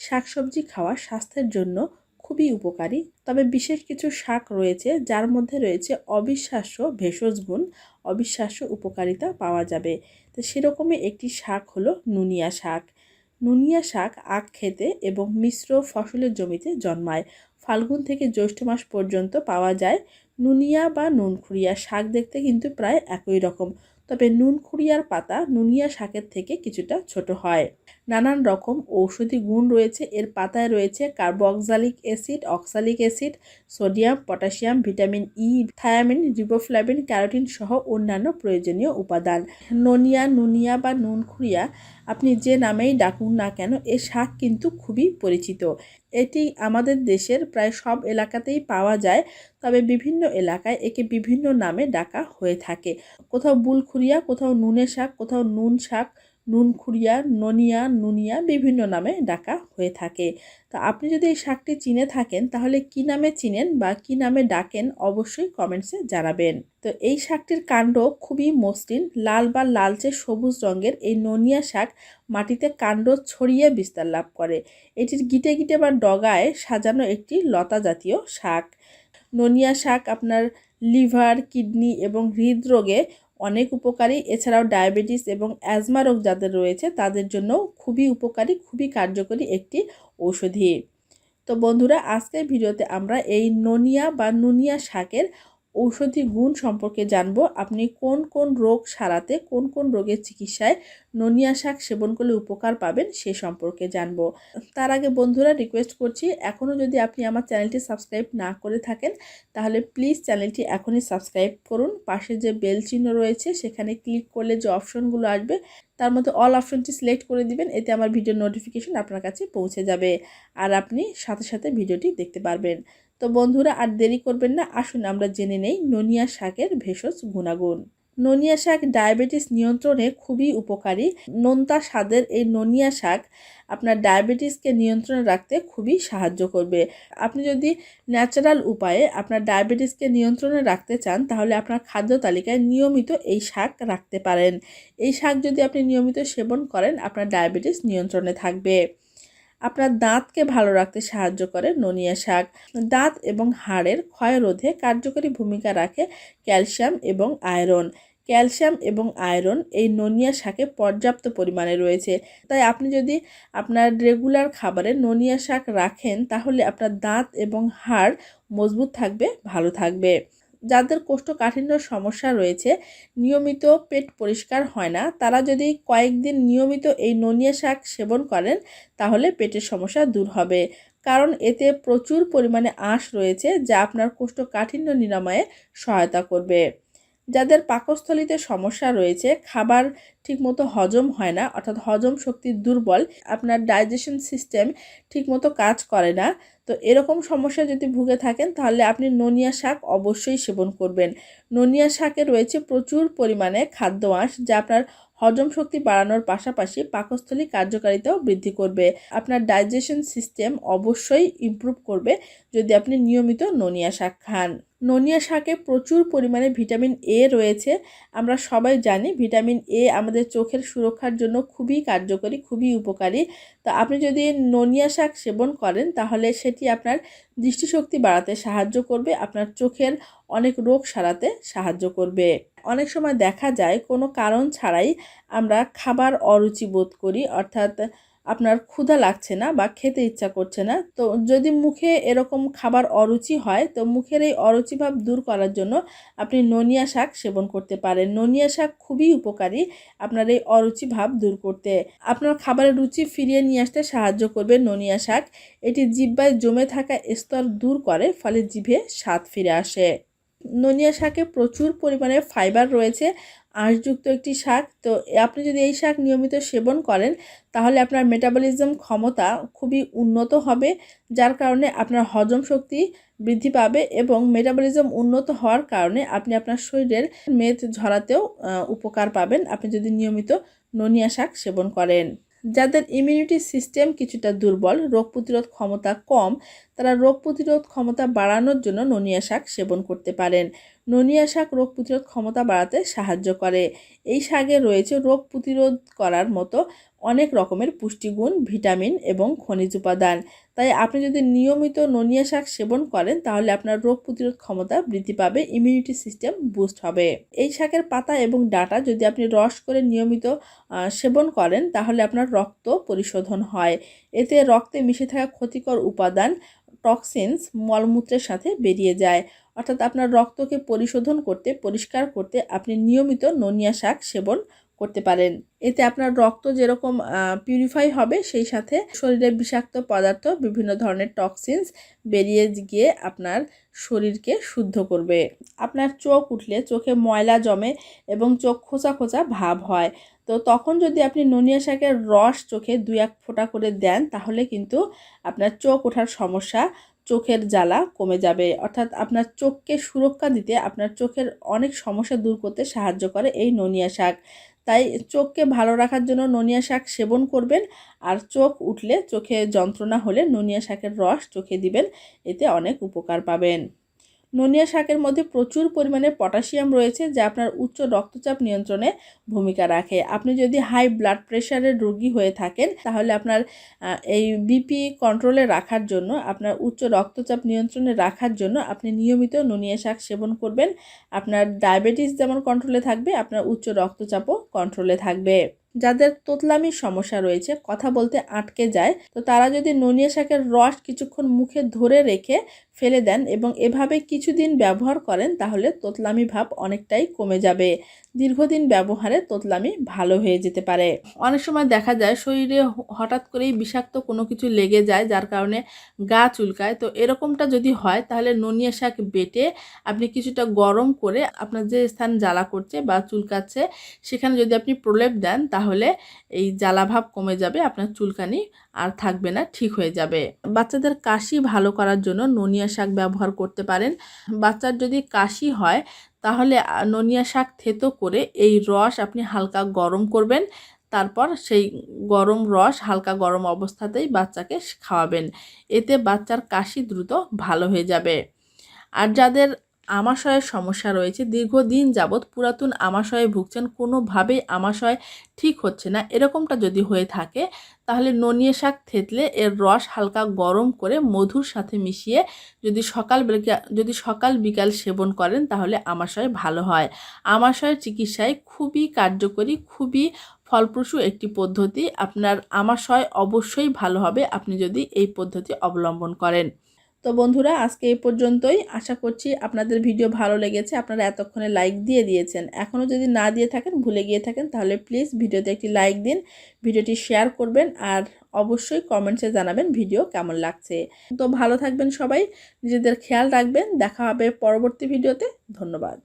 শাকসবজি খাওয়া স্বাস্থ্যের জন্য খুবই উপকারী। তবে বিশেষ কিছু শাক রয়েছে, যার মধ্যে রয়েছে অবিশ্বাস্য ভেষজ গুণ, অবিশ্বাস্য উপকারিতা পাওয়া যাবে। তো সেরকমই একটি শাক হলো নুনিয়া শাক। নুনিয়া শাক আখ খেতে এবং মিশ্র ফসলের জমিতে জন্মায়। ফাল্গুন থেকে জ্যৈষ্ঠ মাস পর্যন্ত পাওয়া যায়। নুনিয়া বা নুনখুরিয়া শাক দেখতে কিন্তু প্রায় একই রকম। তবে নুনখুরিয়ার পাতা নুনিয়া শাকের থেকে কিছুটা ছোট হয়। নানান রকম ঔষধি গুণ রয়েছে। এর পাতায় রয়েছে carboxylic acid, oxalic acid, sodium, potassium, vitamin E, thiamine, riboflavin, carotene সহ অন্যান্য প্রয়োজনীয় উপাদান। ননিয়া, নুনিয়া বা নুনখুরিয়া আপনি যে নামেই ডাকুন না কেন এ শাক কিন্তু খুবই পরিচিত। এটি আমাদের দেশের প্রায় সব এলাকাতেই পাওয়া যায়। তবে বিভিন্ন এলাকায় একে বিভিন্ন নামে ডাকা হয়ে থাকে। কোথাও বুলখুরিয়া কোথাও নুনে শাক, কোথাও নুন শাক নুনখুরিয়া ননিয়া, নুনিয়া বিভিন্ন নামে ডাকা হয়ে থাকে। তো আপনি যদি এই শাকটি চিনে থাকেন, তাহলে কি নামে চিনেন বা কি নামে ডাকেন অবশ্যই কমেন্টসে জানাবেন। তো এই শাকটির কাণ্ড খুবই মসৃণ, লাল বা লালচে সবুজ রঙের এই ননিয়া শাক মাটিতে কাণ্ড ছড়িয়ে বিস্তার লাভ করে। এটির গিটে গিটে বা ডগায় সাজানো একটি লতা জাতীয় শাক। ননিয়া শাক, আপনার লিভার, কিডনি এবং হৃদরোগে অনেক উপকারী। এছাড়াও ডায়াবেটিস এবং অ্যাজমা রোগ যাদের রয়েছে, তাদের জন্য খুবই উপকারী, খুবই কার্যকরী একটি ঔষধি। তো বন্ধুরা, আজকের ভিডিওতে আমরা এই ননিয়া বা নুনিয়া শাকের ঔষধি গুণ সম্পর্কে জানব। আপনি কোন কোন রোগ সারাতে, কোন কোন রোগের চিকিৎসায় ননিয়া শাক সেবন করলে উপকার পাবেন সে সম্পর্কে জানব। তার আগে বন্ধুরা রিকোয়েস্ট করছি এখনও যদি আপনি আমার চ্যানেলটি সাবস্ক্রাইব না করে থাকেন, তাহলে প্লিজ চ্যানেলটি এখনই সাবস্ক্রাইব করুন। পাশে যে বেল চিহ্ন রয়েছে, সেখানে ক্লিক করলে যে অপশনগুলো আসবে, তার মধ্যে অল অপশনটি সিলেক্ট করে দিবেন, এতে আমার ভিডিও নোটিফিকেশন আপনার কাছে পৌঁছে যাবে। আর আপনি সাথে সাথে ভিডিওটি দেখতে পারবেন। তো বন্ধুরা আর দেরি করবেন না, আসুন আমরা জেনে নেই ননিয়া শাকের ভেষজ গুণাগুণ। ননিয়া শাক ডায়াবেটিস নিয়ন্ত্রণে খুবই উপকারী। নোনতা স্বাদের এই ননিয়া শাক আপনার ডায়াবেটিসকে নিয়ন্ত্রণে রাখতে খুবই সাহায্য করবে। আপনি যদি ন্যাচারাল উপায়ে আপনার ডায়াবেটিসকে নিয়ন্ত্রণে রাখতে চান, তাহলে আপনার খাদ্য তালিকায় নিয়মিত এই শাক রাখতে পারেন। এই শাক যদি আপনি নিয়মিত সেবন করেন, আপনার ডায়াবেটিস নিয়ন্ত্রণে থাকবে। আপনার দাঁতকে ভালো রাখতে সাহায্য করে ননিয়া শাক। দাঁত এবং হাড়ের ক্ষয় রোধে কার্যকরী ভূমিকা রাখে ক্যালসিয়াম এবং আয়রন। ক্যালসিয়াম এবং আয়রন এই ননিয়া শাকে পর্যাপ্ত পরিমাণে রয়েছে। তাই আপনি যদি আপনার রেগুলার খাবারে ননিয়া শাক রাখেন, তাহলে আপনার দাঁত এবং হাড় মজবুত থাকবে, ভালো থাকবে। যাদের কোষ্ঠকাঠিন্য সমস্যা রয়েছে, নিয়মিত পেট পরিষ্কার হয় না, তারা যদি কয়েকদিন নিয়মিত এই ননিয়া শাক সেবন করেন, তাহলে পেটের সমস্যা দূর হবে। কারণ এতে প্রচুর পরিমাণে আঁশ রয়েছে, যা আপনার কোষ্ঠকাঠিন্য নিরাময়ে সহায়তা করবে। যাদের পাকস্থলিতে সমস্যা রয়েছে, খাবার ঠিকমতো হজম হয় না, অর্থাৎ হজম শক্তি দুর্বল, আপনার ডাইজেশন সিস্টেম ঠিকমতো কাজ করে না, তো এরকম সমস্যা যদি ভুগে থাকেন, তাহলে আপনি ননিয়া শাক অবশ্যই সেবন করবেন। ননিয়া শাকে রয়েছে প্রচুর পরিমাণে খাদ্য আঁশ, যা আপনার হজম শক্তি বাড়ানোর পাশাপাশি পাকস্থলী কার্যকারিতাও বৃদ্ধি করবে। আপনার ডাইজেশন সিস্টেম অবশ্যই ইমপ্রুভ করবে, যদি আপনি নিয়মিত ননিয়া শাক খান। ননিয়া শাকে প্রচুর পরিমাণে ভিটামিন এ রয়েছে। আমরা সবাই জানি ভিটামিন এ আমাদের চোখের সুরক্ষার জন্য খুবই কার্যকরী, খুবই উপকারী। তো আপনি যদি ননিয়া শাক সেবন করেন, তাহলে সেটি আপনার দৃষ্টিশক্তি বাড়াতে সাহায্য করবে, আপনার চোখের অনেক রোগ সারাতে সাহায্য করবে। অনেক সময় দেখা যায়, কোনো কারণ ছাড়াই আমরা খাবার অরুচি বোধ করি, অর্থাৎ আপনার ক্ষুধা লাগছে না বা খেতে ইচ্ছা করছে না, তো যদি মুখে এরকম খাবার অরুচি হয়, তো মুখের এই অরুচিভাব দূর করার জন্য আপনি ননিয়া শাক সেবন করতে পারেন। ননিয়া শাক খুবই উপকারী আপনার এই অরুচি ভাব দূর করতে। আপনার খাবারের রুচি ফিরিয়ে নিয়ে আসতে সাহায্য করবে ননিয়া শাক। এটি জিব্বায় জমে থাকা স্তর দূর করে, ফলে জিভে স্বাদ ফিরে আসে। ননিয়া শাকে প্রচুর পরিমাণে ফাইবার রয়েছে, আঁশযুক্ত একটি শাক। তো আপনি যদি এই শাক নিয়মিত সেবন করেন, তাহলে আপনার মেটাবলিজম ক্ষমতা খুবই উন্নত হবে, যার কারণে আপনার হজম শক্তি বৃদ্ধি পাবে এবং মেটাবলিজম উন্নত হওয়ার কারণে আপনি আপনার শরীরের মেদ ঝরাতেও উপকার পাবেন। আপনি যদি নিয়মিত ননিয়া শাক সেবন করেন। যাদের ইমিউনিটি সিস্টেম কিছুটা দুর্বল, রোগ প্রতিরোধ ক্ষমতা কম, তারা রোগ প্রতিরোধ ক্ষমতা বাড়ানোর জন্য ননিয়া শাক সেবন করতে পারেন। ননিয়া শাক রোগ প্রতিরোধ ক্ষমতা বাড়াতে সাহায্য করে। এই শাকে রয়েছে রোগ প্রতিরোধ করার মতো অনেক রকমের পুষ্টিগুণ, ভিটামিন এবং খনিজ উপাদান। তাই আপনি যদি নিয়মিত ননিয়া শাক সেবন করেন, তাহলে আপনার রোগ প্রতিরোধ ক্ষমতা বৃদ্ধি পাবে ইমিউনিটি সিস্টেম বুস্ট হবে। এই শাকের পাতা এবং ডাটা যদি আপনি রস করে নিয়মিত সেবন করেন, তাহলে আপনার রক্ত পরিশোধন হয়। এতে রক্তে মিশে থাকা ক্ষতিকর উপাদান টক্সিনস মলমূত্রের সাথে বেরিয়ে যায়। অর্থাৎ আপনার রক্তকে পরিশোধন করতে, পরিষ্কার করতে আপনি নিয়মিত ননিয়া শাক সেবন করতে পারেন। এতে আপনার রক্ত যেরকম পিউরিফাই হবে, সেই সাথে শরীরে বিষাক্ত পদার্থ, বিভিন্ন ধরনের টক্সিনস বেরিয়ে গিয়ে আপনার শরীরকে শুদ্ধ করবে। আপনার চোখ উঠলে চোখে ময়লা জমে এবং চোখ খোঁচা খোঁচা ভাব হয়। তো তখন যদি আপনি ননিয়া শাকের রস চোখে দু এক ফোঁটা করে দেন, তাহলে কিন্তু আপনার চোখ ওঠার সমস্যা চোখের জ্বালা কমে যাবে। অর্থাৎ আপনার চোখকে সুরক্ষা দিতে আপনার চোখের অনেক সমস্যা দূর করতে সাহায্য করে এই ননিয়া শাক। তাই চোখকে ভালো রাখার জন্য ননিয়া শাক সেবন করবেন আর চোখ উঠলে চোখে যন্ত্রণা হলে ননিয়া শাকের রস চোখে দিবেন, এতে অনেক উপকার পাবেন। ননিয়া শাকের মধ্যে প্রচুর পরিমাণে পটাশিয়াম রয়েছে, যা আপনার উচ্চ রক্তচাপ নিয়ন্ত্রণে ভূমিকা রাখে। আপনি যদি হাই ব্লাড প্রেশারের রোগী হয়ে থাকেন, তাহলে আপনার এই বিপি কন্ট্রোলে রাখার জন্য, আপনার উচ্চ রক্তচাপ নিয়ন্ত্রণে রাখার জন্য আপনি নিয়মিত ননিয়া শাক সেবন করবেন। আপনার ডায়াবেটিস যেমন কন্ট্রোলে থাকবে, আপনার উচ্চ রক্তচাপও কন্ট্রোলে থাকবে। যাদের তোতলামির সমস্যা রয়েছে, কথা বলতে আটকে যায়, তো তারা যদি ননিয়া শাকের রস কিছুক্ষণ মুখে ধরে রেখে ফেলে দেন এবং এভাবে কিছুদিন ব্যবহার করেন, তাহলে তোতলামি ভাব অনেকটাই কমে যাবে। দীর্ঘদিন ব্যবহারে তোতলামি ভালো হয়ে যেতে পারে। অনেক সময় দেখা যায় শরীরে হঠাৎ করেই বিষাক্ত কোনো কিছু লেগে যায়, যার কারণে গা চুলকায়। তো এরকমটা যদি হয়, তাহলে ননিয়া শাক বেটে আপনি কিছুটা গরম করে আপনার যে স্থান জ্বালা করছে বা চুলকাচ্ছে, সেখানে যদি আপনি প্রলেপ দেন, তাহলে এই জ্বালাভাব কমে যাবে, আপনার চুলকানি আর থাকবে না, ঠিক হয়ে যাবে। বাচ্চাদের কাশি ভালো করার জন্য ননিয়া শাক ব্যবহার করতে পারেন। বাচ্চার যদি কাশি হয়, তাহলে ননিয়া শাক থেতো করে এই রস আপনি হালকা গরম করবেন। তারপর সেই গরম রস হালকা গরম অবস্থাতেই বাচ্চাকে খাওয়াবেন। এতে বাচ্চার কাশি দ্রুত ভালো হয়ে যাবে। আর যাদের আমাশয়ের সমস্যা রয়েছে। দীর্ঘদিন যাবৎ পুরাতন আমাশয়ে ভুগছেন, কোনোভাবেই আমাশয় ঠিক হচ্ছে না। এরকমটা যদি হয়ে থাকে, তাহলে ননিয়ে শাক থেতলে এর রস হালকা গরম করে মধুর সাথে মিশিয়ে যদি সকাল যদি সকাল বিকাল সেবন করেন, তাহলে আমাশয় ভালো হয়। আমাশয়ের চিকিৎসায় খুবই কার্যকরী, খুবই ফলপ্রসূ একটি পদ্ধতি। আপনার আমাশয় অবশ্যই ভালো হবে। আপনি যদি এই পদ্ধতি অবলম্বন করেন। তো বন্ধুরা, আজকে এই পর্যন্তই। আশা করছি আপনাদের ভিডিও ভালো লেগেছে। আপনারা এতক্ষণে লাইক দিয়ে দিয়েছেন। এখনও যদি না দিয়ে থাকেন, ভুলে গিয়ে থাকেন, তাহলে প্লিজ ভিডিওতে একটি লাইক দিন, ভিডিওটি শেয়ার করবেন, আর অবশ্যই কমেন্টসে জানাবেন ভিডিও কেমন লাগছে। তো ভালো থাকবেন সবাই, নিজেদের খেয়াল রাখবেন। দেখা হবে পরবর্তী ভিডিওতে। ধন্যবাদ।